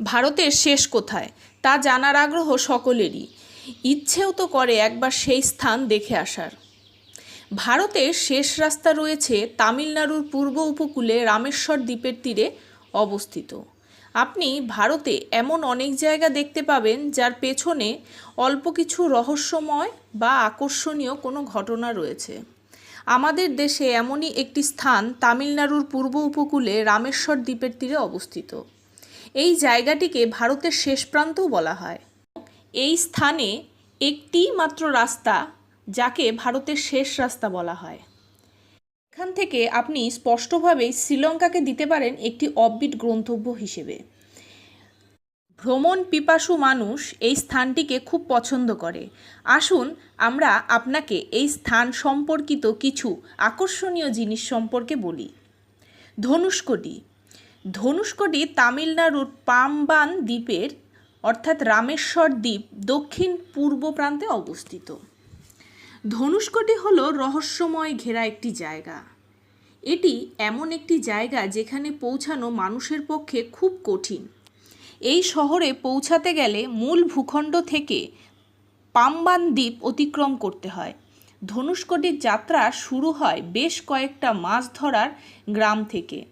ভারতের শেষ কোথায়, তা জানার আগ্রহ সকলেরই। ইচ্ছেও তো করে একবার সেই স্থান দেখে আসার। ভারতের শেষ রাস্তা রয়েছে তামিলনাড়ুর পূর্ব উপকূলে রামেশ্বর দ্বীপের তীরে অবস্থিত। আপনি ভারতে এমন অনেক জায়গা দেখতে পাবেন যার পেছনে অল্প কিছু রহস্যময় বা আকর্ষণীয় কোনো ঘটনা রয়েছে। আমাদের দেশে এমনই একটি স্থান তামিলনাড়ুর পূর্ব উপকূলে রামেশ্বর দ্বীপের তীরে অবস্থিত। এই জায়গাটিকে ভারতের শেষ প্রান্তও বলা হয়। এই স্থানে একটি মাত্র রাস্তা, যাকে ভারতের শেষ রাস্তা বলা হয়। এখান থেকে আপনি স্পষ্টভাবে শ্রীলঙ্কাকে দিতে পারেন একটি অববিট গ্রন্থব্য হিসেবে। ভ্রমণ পিপাসু মানুষ এই স্থানটিকে খুব পছন্দ করে। আসুন, আমরা আপনাকে এই স্থান সম্পর্কিত কিছু আকর্ষণীয় জিনিস সম্পর্কে বলি। ধনুষ্কটি। ধনুষ্কটি তামিলনাড়ুর পাম্বান দ্বীপের, অর্থাৎ রামেশ্বর দ্বীপ, দক্ষিণ পূর্ব প্রান্তে অবস্থিত। ধনুষ্কটি হলো রহস্যময় ঘেরা একটি জায়গা। এটি এমন একটি জায়গা যেখানে পৌঁছানো মানুষের পক্ষে খুব কঠিন। এই শহরে পৌঁছাতে গেলে মূল ভূখণ্ড থেকে পাম্বান দ্বীপ অতিক্রম করতে হয়। ধনুষ্কটির যাত্রা শুরু হয় বেশ কয়েকটা মাছ ধরার গ্রাম থেকে।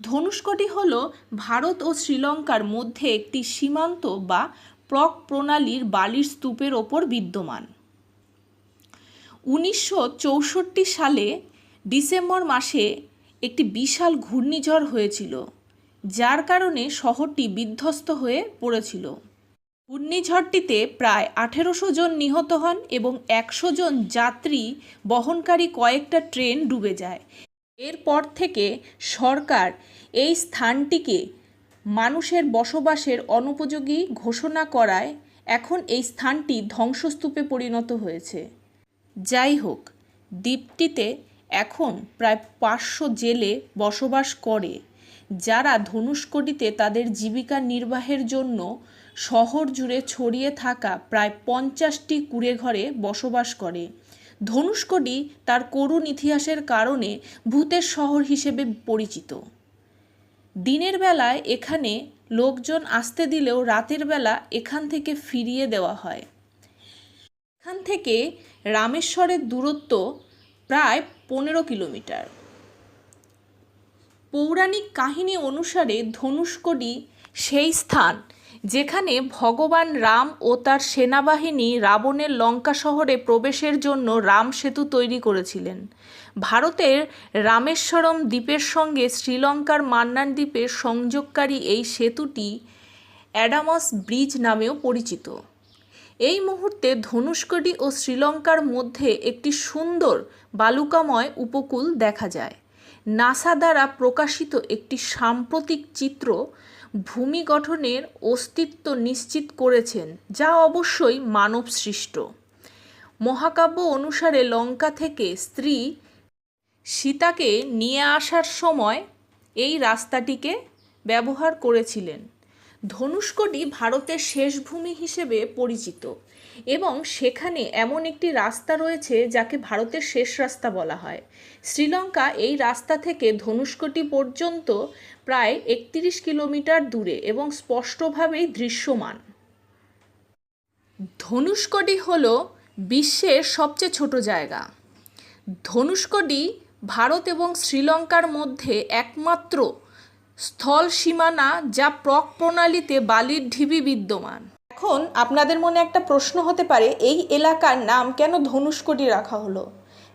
ধনুষ্কটি হল ভারত ও শ্রীলঙ্কার মধ্যে একটি সীমান্ত বা প্রক প্রণালীর বালির স্তূপের ওপর বিদ্যমান। উনিশশো চৌষট্টি সালে ডিসেম্বর মাসে একটি বিশাল ঘূর্ণিঝড় হয়েছিল, যার কারণে শহরটি বিধ্বস্ত হয়ে পড়েছিল। ঘূর্ণিঝড়টিতে প্রায় আঠেরোশো জন নিহত হন এবং একশো জন যাত্রী বহনকারী কয়েকটা ট্রেন ডুবে যায় এরপর থেকে সরকার এই স্থানটিকে মানুষের বসবাসের অনুপযোগী ঘোষণা করায় এখন এই স্থানটি ধ্বংসস্তূপে পরিণত হয়েছে। যাই হোক, দ্বীপটিতে এখন প্রায় পাঁচশো জেলে বসবাস করে, যারা ধনুষ্কটিতে তাদের জীবিকা নির্বাহের জন্য শহর জুড়ে ছড়িয়ে থাকা প্রায় পঞ্চাশটি কুড়েঘরে বসবাস করে। ধনুষ্কটি তার করুণ ইতিহাসের কারণে ভূতের শহর হিসেবে পরিচিত। দিনের বেলায় এখানে লোকজন আসতে দিলেও রাতের বেলা এখান থেকে ফিরিয়ে দেওয়া হয়। এখান থেকে রামেশ্বরের দূরত্ব প্রায় পনেরো কিলোমিটার। পৌরাণিক কাহিনী অনুসারে ধনুষ্কটি সেই স্থান যেখানে ভগবান রাম ও তার সেনাবাহিনী রাবণের লঙ্কা শহরে প্রবেশের জন্য রাম সেতু তৈরি করেছিলেন। ভারতের রামেশ্বরম দ্বীপের সঙ্গে শ্রীলঙ্কার মান্নান দ্বীপের সংযোগকারী এই সেতুটি অ্যাডামাস ব্রিজ নামেও পরিচিত। এই মুহূর্তে ধনুষ্কটি ও শ্রীলঙ্কার মধ্যে একটি সুন্দর বালুকাময় উপকূল দেখা যায়। নাসা দ্বারা প্রকাশিত একটি সাম্প্রতিক চিত্র ভূমি গঠনের অস্তিত্ব নিশ্চিত করেছেন, যা অবশ্যই মানব সৃষ্ট মহাকাব্য অনুসারে লঙ্কা থেকে স্ত্রী সীতাকে নিয়ে আসার সময় এই রাস্তাটিকে ব্যবহার করেছিলেন। ধনুষ্কটি ভারতের শেষ ভূমি হিসেবে পরিচিত এবং সেখানে এমন একটি রাস্তা রয়েছে যাকে ভারতের শেষ রাস্তা বলা হয়। শ্রীলঙ্কা এই রাস্তা থেকে ধনুষ্কটি পর্যন্ত প্রায় একত্রিশ কিলোমিটার দূরে এবং স্পষ্টভাবেই দৃশ্যমান। ধনুষ্কটি হল বিশ্বের সবচেয়ে ছোট জায়গা। ধনুষ্কটি ভারত এবং শ্রীলঙ্কার মধ্যে একমাত্র স্থল সীমানা যা প্রক প্রণালীতে বালির ঢিবি বিদ্যমান। এখন আপনাদের মনে একটা প্রশ্ন হতে পারে, এই এলাকার নাম কেন ধনুষ্কটি রাখা হলো?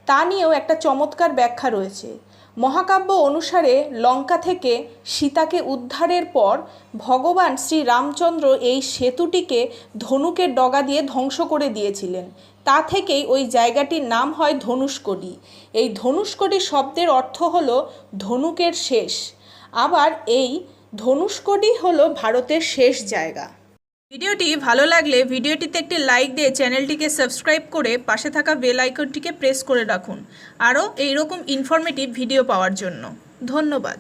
তা নিয়েও একটা চমৎকার ব্যাখ্যা রয়েছে। মহাকাব্য অনুসারে লঙ্কা থেকে সীতাকে উদ্ধারের পর ভগবান শ্রী রামচন্দ্র এই সেতুটিকে ধনুকের ডগা দিয়ে ধ্বংস করে দিয়েছিলেন। তা থেকেই ওই জায়গাটির নাম হয় ধনুষ্কটি। এই ধনুষ্কটি শব্দের অর্থ হল ধনুকের শেষ। আবার এই ধনুষ্কটি হলো ভারতের শেষ জায়গা। ভিডিওটি ভালো লাগলে ভিডিওটিতে একটি লাইক দিয়ে চ্যানেলটিকে সাবস্ক্রাইব করে পাশে থাকা বেল আইকনটিকে প্রেস করে রাখুন। আরও এইরকম ইনফরমেটিভ ভিডিও পাওয়ার জন্য। ধন্যবাদ।